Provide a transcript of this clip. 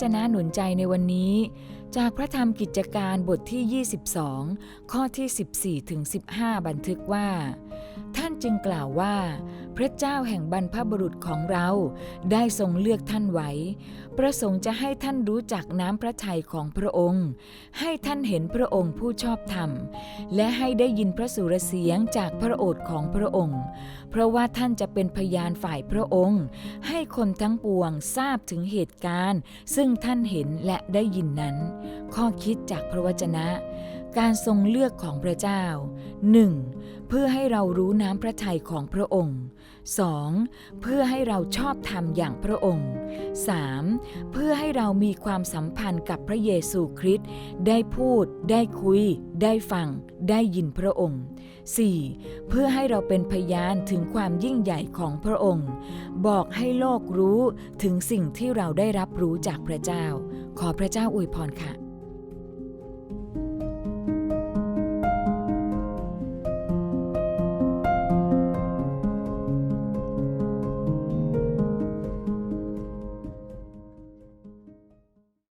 จนะหนุนใจในวันนี้ จากพระธรรมกิจการบทที่ 22 ข้อที่ 14ถึง15 บันทึกว่า ท่านจึงกล่าวว่า พระเจ้าแห่งบรรพบุรุษของเรา ได้ทรงเลือกท่านไว้ ประสงค์จะให้ท่านรู้จักน้ำพระทัยของพระองค์ ให้ท่านเห็นพระองค์ผู้ชอบธรรม และให้ได้ยินพระสุรเสียงจากพระโอษฐ์ของพระองค์ เพราะว่าท่านจะเป็นพยานฝ่ายพระองค์ ให้คนทั้งปวงทราบถึงเหตุการณ์ ซึ่งท่านเห็นและได้ยินนั้น ข้อคิดจากพระวจนะ การทรงเลือกของพระเจ้า 1. เพื่อให้เรารู้น้ำพระทัยของพระองค์ 2. เพื่อให้เราชอบธรรมอย่างพระองค์ 3. เพื่อให้เรามีความสัมพันธ์กับพระเยซูคริสต์ได้พูด ได้คุย ได้ฟัง ได้ยินพระองค์ 4. เพื่อให้เราเป็นพยานถึงความยิ่งใหญ่ของพระองค์ บอกให้โลกรู้ถึงสิ่งที่เราได้รับรู้จากพระเจ้า ขอพระเจ้าอวยพรค่ะ